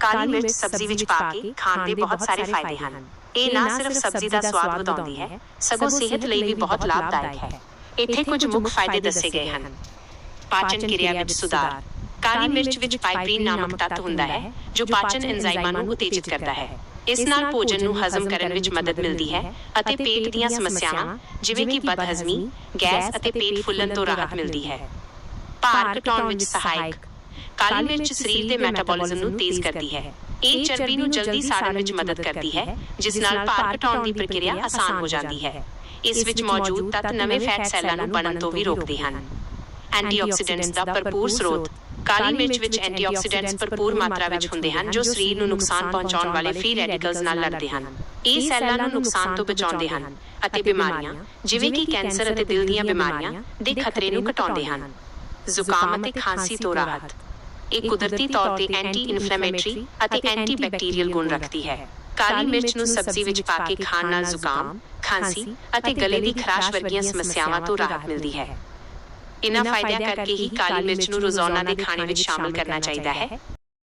ਕਾਲੀ ਮਿਰਚ ਸਬਜ਼ੀ ਵਿੱਚ ਪਾ ਕੇ ਖਾਣ ਦੇ ਬਹੁਤ ਸਾਰੇ ਫਾਇਦੇ ਹਨ ਇਹ ਨਾ ਸਿਰਫ ਸਬਜ਼ੀ ਦਾ ਸਵਾਦ ਵਧਾਉਂਦੀ ਹੈ ਸਗੋਂ ਸਿਹਤ ਲਈ ਵੀ ਬਹੁਤ ਲਾਭਦਾਇਕ ਹੈ ਇੱਥੇ ਕੁਝ ਮੁੱਖ ਫਾਇਦੇ ਦੱਸੇ ਗਏ ਹਨ ਪਾਚਨ ਕਿਰਿਆ ਵਿੱਚ ਸੁਧਾਰ ਕਾਲੀ ਮਿਰਚ ਵਿੱਚ ਪਾਈਪਰੀਨ ਨਾਮਕ ਤੱਤ ਹੁੰਦਾ ਹੈ ਜੋ ਪਾਚਨ ਐਂਜ਼ਾਈਮਾਂ ਨੂੰ ਉਤੇਜਿਤ ਕਰਦਾ ਹੈ ਇਸ ਨਾਲ ਭੋਜਨ ਨੂੰ ਹਜ਼ਮ ਕਰਨ ਵਿੱਚ ਮਦਦ ਮਿਲਦੀ ਹੈ ਅਤੇ ਪੇਟ ਦੀਆਂ ਸਮੱਸਿਆਵਾਂ ਜਿਵੇਂ ਕਿ ਬਦਹਜ਼ਮੀ ਗੈਸ ਅਤੇ ਪੇਟ ਫੁੱਲਣ ਤੋਂ ਰਾਹਤ ਮਿਲਦੀ ਹੈ ਭਾਰ ਘਟਾਉਣ ਵਿੱਚ ਸਹਾਇਕ ਕਾਲੀ ਮਿਰਚ ਸਰੀਰ ਦੇ ਮੈਟਾਬੋਲਿਜ਼ਮ ਨੂੰ ਤੇਜ਼ ਕਰਦੀ ਹੈ ਇਹ ਚਰਬੀ ਨੂੰ ਜਲਦੀ ਸਾੜਨ ਵਿੱਚ ਮਦਦ ਕਰਦੀ ਹੈ ਜਿਸ ਨਾਲ ਭਾਰ ਘਟਾਉਣ ਦੀ ਪ੍ਰਕਿਰਿਆ ਆਸਾਨ ਹੋ ਜਾਂਦੀ ਹੈ ਇਸ ਵਿੱਚ ਮੌਜੂਦ ਤੱਤ ਨਵੇਂ ਫੈਟ ਸੈੱਲਾਂ ਨੂੰ ਬਣਨ ਤੋਂ ਵੀ ਰੋਕਦੇ ਹਨ ਐਂਟੀਆਕਸੀਡੈਂਟਸ ਦਾ ਭਰਪੂਰ ਸਰੋਤ ਕਾਲੀ ਮਿਰਚ ਵਿੱਚ ਐਂਟੀਆਕਸੀਡੈਂਟਸ ਭਰਪੂਰ ਮਾਤਰਾ ਵਿੱਚ ਹੁੰਦੇ ਹਨ ਜੋ ਸਰੀਰ ਨੂੰ ਨੁਕਸਾਨ ਪਹੁੰਚਾਉਣ ਵਾਲੇ ਫ੍ਰੀ ਰੈਡੀਕਲਸ ਨਾਲ ਲੜਦੇ ਹਨ ਇਹ ਸੈੱਲਾਂ ਨੂੰ ਨੁਕਸਾਨ ਤੋਂ ਬਚਾਉਂਦੇ ਹਨ ਅਤੇ ਬਿਮਾਰੀਆਂ ਜਿਵੇਂ ਕਿ ਕੈਂਸਰ ਅਤੇ ਦਿਲ ਦੀਆਂ ਬਿਮਾਰੀਆਂ ਦੇ ਖਤਰੇ ਨੂੰ ਘਟਾਉਂਦੇ ਹਨ ਜ਼ੁਕਾਮ ਅਤੇ ਖਾਂਸੀ ਤੋਂ ਰਾਹਤ ਇਹ ਕੁਦਰਤੀ ਤੌਰ ਤੇ ਐਂਟੀ ਇਨਫਲੇਮੇਟਰੀ ਅਤੇ ਐਂਟੀ ਬੈਕਟੀਰੀਅਲ ਗੁਣ ਰੱਖਦੀ ਹੈ ਕਾਲੀ ਮਿਰਚ ਨੂੰ ਸਬਜ਼ੀ ਵਿੱਚ ਪਾ ਕੇ ਖਾਣ ਨਾਲ ਜ਼ੁਕਾਮ ਖਾਂਸੀ ਅਤੇ ਗਲੇ ਦੀ ਖਰਾਸ਼ ਵਰਗੀਆਂ ਸਮੱਸਿਆਵਾਂ ਤੋਂ ਰਾਹਤ ਮਿਲਦੀ ਹੈ ਇਨ੍ਹਾਂ ਫਾਇਦਿਆਂ ਕਰਕੇ ਹੀ ਕਾਲੀ ਮਿਰਚ ਨੂੰ ਰੋਜ਼ਾਨਾ ਦੇ ਖਾਣੇ ਵਿੱਚ ਸ਼ਾਮਲ ਕਰਨਾ ਚਾਹੀਦਾ ਹੈ